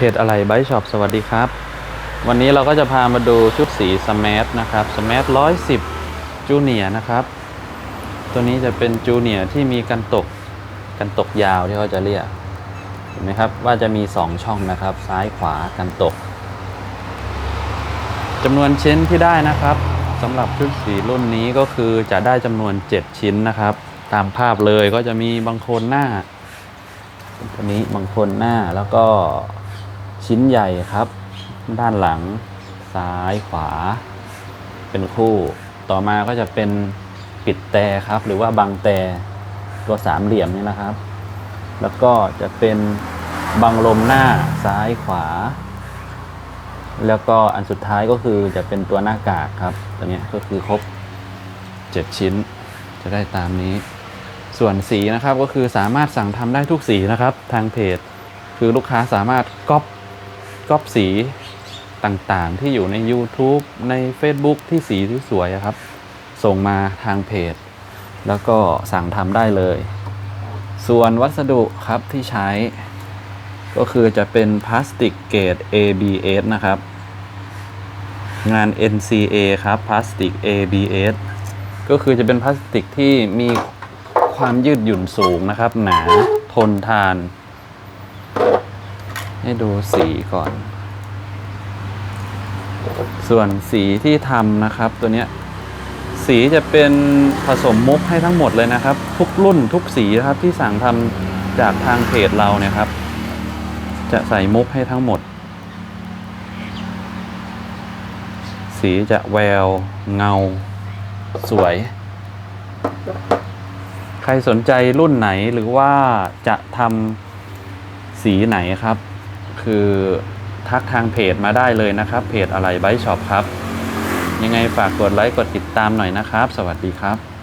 เพจอะไรไบช็อปสวัสดีครับ วันนี้เราก็จะพามาดูชุดสีสมาร์ทนะครับสมาร์ทร้อยสิบจูเนียนะครับ ตัวนี้จะเป็นจูเนียที่มีกันตกกันตกยาวที่เขาจะเรียกเห็นไหมครับว่าจะมี 2 ช่องนะครับ ซ้ายขวากันตกจำนวนชิ้นที่ได้นะครับสำหรับชุดสีรุ่นนี้ก็คือจะได้จำนวน 7 ชิ้นนะครับ ตามภาพเลยก็จะมีบางคนหน้าตัวนี้บางคนหน้าแล้วก็ ชิ้นใหญ่ครับ ด้านหลังซ้ายขวา เป็นคู่ ต่อมาก็จะเป็นปิดแต่ครับ หรือว่าบังแต่ตัวสามเหลี่ยมนี่นะครับ แล้วก็จะเป็นบังลมหน้าซ้ายขวา แล้วก็อันสุดท้ายก็คือจะเป็นตัวหน้ากากครับตัวนี้ก็คือครบ 7 ชิ้น จะได้ตามนี้ ส่วนสีนะครับก็คือสามารถสั่งทำได้ทุกสีนะครับ ทางเพจ คือลูกค้าสามารถก๊อป ก๊อปสีต่างๆ ที่อยู่ใน YouTube ใน Facebook ที่สีที่สวยอะครับ ส่งมาทางเพจ แล้วก็สั่งทำได้เลย ส่วนวัสดุครับที่ใช้ ก็คือจะเป็นพลาสติกเกรด ABS นะครับ งาน NCA ครับพลาสติก ABS ก็คือจะเป็นพลาสติกที่มีความยืดหยุ่นสูงนะครับ หนาทนทาน ให้ดูสีก่อน ส่วนสีที่ทำนะครับตัวเนี้ยสีจะเป็นผสมมุกให้ทั้งหมดเลยนะครับ ทุกรุ่นทุกสีนะครับที่สั่งทำจากทางเพจเราเนี่ยครับ จะใส่มุกให้ทั้งหมด สีจะแวว เงา สวย ใครสนใจรุ่นไหนหรือว่าจะทำสีไหนครับ คือทักทางเพจมาได้เลยนะครับ เพจอะไรไบช็อปครับ ยังไงฝากกดไลค์กดติดตามหน่อยนะครับ สวัสดีครับ